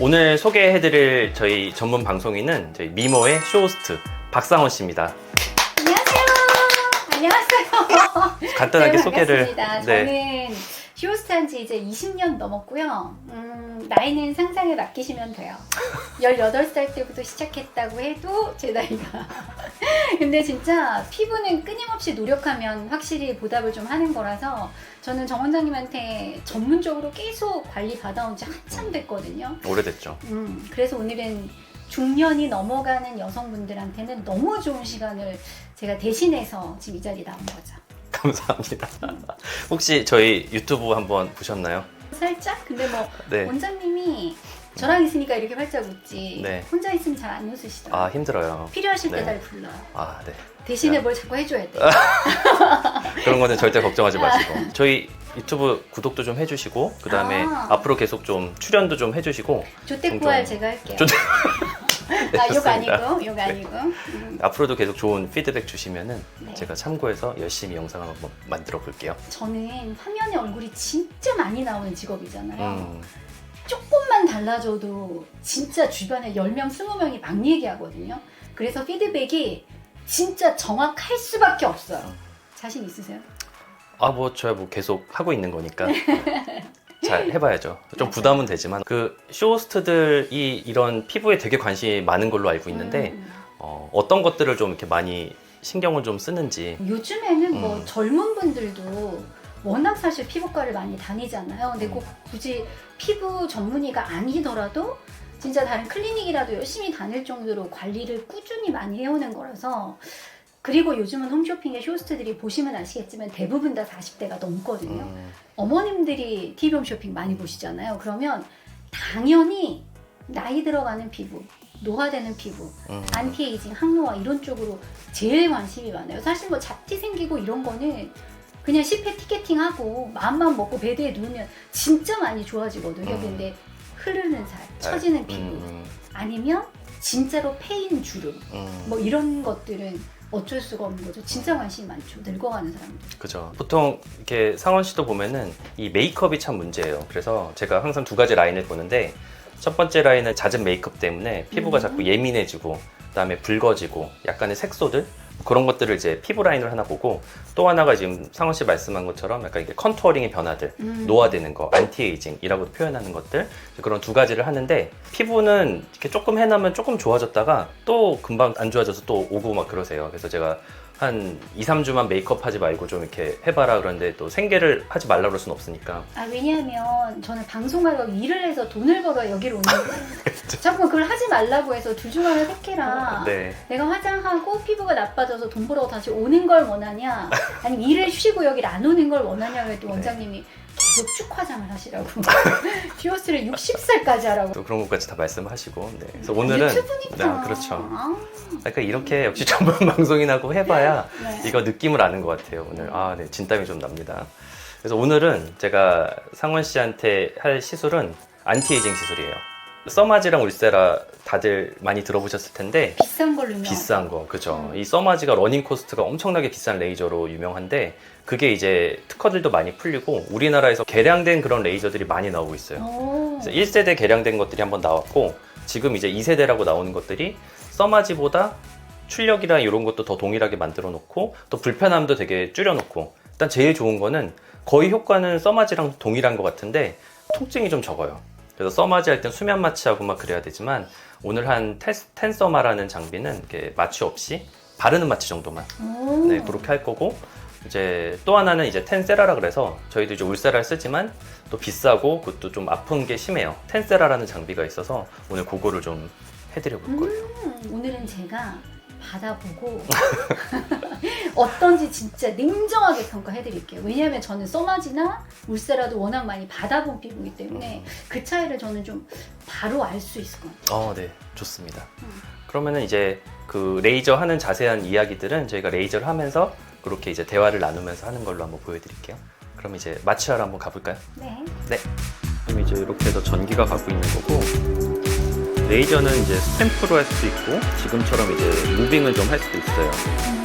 오늘 소개해드릴 저희 전문 방송인은 저희 미모의 쇼호스트 박상원 씨입니다. 안녕하세요. 안녕하세요. 간단하게 네, 소개를 반갑습니다. 네. 저는 쇼스트한 지 이제 20년 넘었고요. 음, 나이는 상상에 맡기시면 돼요. 18살 때부터 시작했다고 해도 제 나이가. 근데 진짜 피부는 끊임없이 노력하면 확실히 보답을 좀 하는 거라서 저는 정 원장님한테 전문적으로 계속 관리 받아온 지 한참 됐거든요. 오래됐죠. 음, 그래서 오늘은 중년이 넘어가는 여성분들한테는 너무 좋은 시간을 제가 대신해서 지금 이 자리에 나온 거죠. 감사합니다. 혹시 저희 유튜브 한번 보셨나요? 살짝? 근데 뭐 네. 원장님이 저랑 있으니까 이렇게 활짝 웃지 네. 혼자 있으면 잘 안 웃으시더라고요. 아 힘들어요. 필요하실 때 네. 날 불러요. 아 네. 대신에 야. 뭘 자꾸 해줘야 돼. 그런 거는 절대 걱정하지 마시고 저희 유튜브 구독도 좀 해주시고 그 다음에 아. 앞으로 계속 좀 출연도 좀 해주시고 조태구할 제가 할게요. 조태- 아, 욕. 아니고, 욕 아니고. 음, 앞으로도 계속 좋은 피드백 주시면은 네. 제가 참고해서 열심히 영상을 한번 만들어 볼게요. 저는 화면에 얼굴이 진짜 많이 나오는 직업이잖아요. 음, 조금만 달라져도 진짜 주변에 10명, 20명이 막 얘기하거든요. 그래서 피드백이 진짜 정확할 수밖에 없어요. 자신 있으세요? 아 뭐 저야 뭐 계속 하고 있는 거니까 잘 해봐야죠. 좀. 부담은 되지만 그 쇼호스트들이 이런 피부에 되게 관심이 많은 걸로 알고 있는데 음. 어, 어떤 것들을 좀 이렇게 많이 신경을 좀 쓰는지 요즘에는 뭐 음. 젊은 분들도 워낙 사실 피부과를 많이 다니잖아요. 근데 음. 꼭 굳이 피부 전문의가 아니더라도 진짜 다른 클리닉이라도 열심히 다닐 정도로 관리를 꾸준히 많이 해오는 거라서 그리고 요즘은 홈쇼핑의 쇼스트들이 보시면 아시겠지만 대부분 다 40대가 넘거든요. 음, 어머님들이 TV 홈쇼핑 많이 보시잖아요. 그러면 당연히 나이 들어가는 피부, 노화되는 피부, 음, 안티에이징, 항노화 이런 쪽으로 제일 관심이 많아요. 사실 뭐 잡티 생기고 이런 거는 그냥 10회 티켓팅하고 마음만 먹고 베드에 누우면 진짜 많이 좋아지거든요. 음. 근데 흐르는 살, 처지는 피부 음, 아니면 진짜로 패인 주름 음, 뭐 이런 것들은 어쩔 수가 없는 거죠. 진짜 관심이 많죠. 늙어가는 사람들. 그죠. 보통 이렇게 상원 씨도 보면은 이 메이크업이 참 문제예요. 그래서 제가 항상 두 가지 라인을 보는데 첫 번째 라인은 잦은 메이크업 때문에 피부가 음. 자꾸 예민해지고 그다음에 붉어지고 약간의 색소들 그런 것들을 이제 피부 라인을 하나 보고 또 하나가 지금 상원 씨 말씀한 것처럼 약간 이게 컨투어링의 변화들 음. 노화되는 거, 안티에이징이라고 표현하는 것들 그런 두 가지를 하는데 피부는 이렇게 조금 해놓으면 조금 좋아졌다가 또 금방 안 좋아져서 또 오고 막 그러세요. 그래서 제가 한 2, 3주만 메이크업 하지 말고 좀 이렇게 해봐라 그러는데 또 생계를 하지 말라 그럴 순 없으니까 아 왜냐하면 저는 방송하려고 일을 해서 돈을 벌어 여기로 오는 거예요. 자꾸 그걸 하지 말라고 해서 둘 중 하나 택해라. 네. 내가 화장하고 피부가 나빠져서 돈 벌어 다시 오는 걸 원하냐 아니면 일을 쉬고 여기를 안 오는 걸 원하냐 네. 그랬더니 원장님이 쭉 화장을 하시라고 듀어스를 60살까지 하라고 또 그런 것까지 다 말씀하시고 네. 그래서 오늘은 유튜브니까 네, 그렇죠. 아, 그러니까 이렇게 역시 전문 방송인하고 해봐야 네. 이거 느낌을 아는 것 같아요. 오늘 아, 네, 진땀이 좀 납니다. 그래서 오늘은 제가 상원 씨한테 할 시술은 안티에이징 시술이에요. 써마지랑 울세라 다들 많이 들어보셨을 텐데 비싼 걸로 유명 비싼 거 그죠. 음. 이 써마지가 러닝 코스트가 엄청나게 비싼 레이저로 유명한데 그게 이제 특허들도 많이 풀리고 우리나라에서 개량된 그런 레이저들이 많이 나오고 있어요. 오. 그래서 1세대 개량된 것들이 한번 나왔고 지금 이제 2세대라고 나오는 것들이 써마지보다 출력이랑 이런 것도 더 동일하게 만들어 놓고 또 불편함도 되게 줄여 놓고 일단 제일 좋은 거는 거의 효과는 써마지랑 동일한 것 같은데 통증이 좀 적어요. 그래서 써마지 할 땐 수면 마취하고 막 그래야 되지만 오늘 한 테스, 텐서마라는 장비는 이렇게 마취 없이 바르는 마취 정도만 오. 네, 그렇게 할 거고 이제 또 하나는 이제 텐세라라 그래서 저희도 이제 울세라를 쓰지만 또 비싸고 그것도 좀 아픈 게 심해요. 텐세라라는 장비가 있어서 오늘 그거를 좀 해드려 볼 거예요. 음, 오늘은 제가 받아보고 어떤지 진짜 냉정하게 평가해드릴게요. 왜냐하면 저는 써마지나 울세라도 워낙 많이 받아본 피부이기 때문에 음. 그 차이를 저는 좀 바로 알 수 있을 것 같아요. 어, 네, 좋습니다. 음. 그러면은 이제 그 레이저 하는 자세한 이야기들은 저희가 레이저를 하면서 그렇게 이제 대화를 나누면서 하는 걸로 한번 보여드릴게요. 그럼 이제 마취하러 한번 가볼까요? 네. 그럼 이제 이렇게 해서 전기가 가고 있는 거고 레이저는 이제 스탬프로 할 수도 있고 지금처럼 이제 무빙을 좀 할 수도 있어요. 음.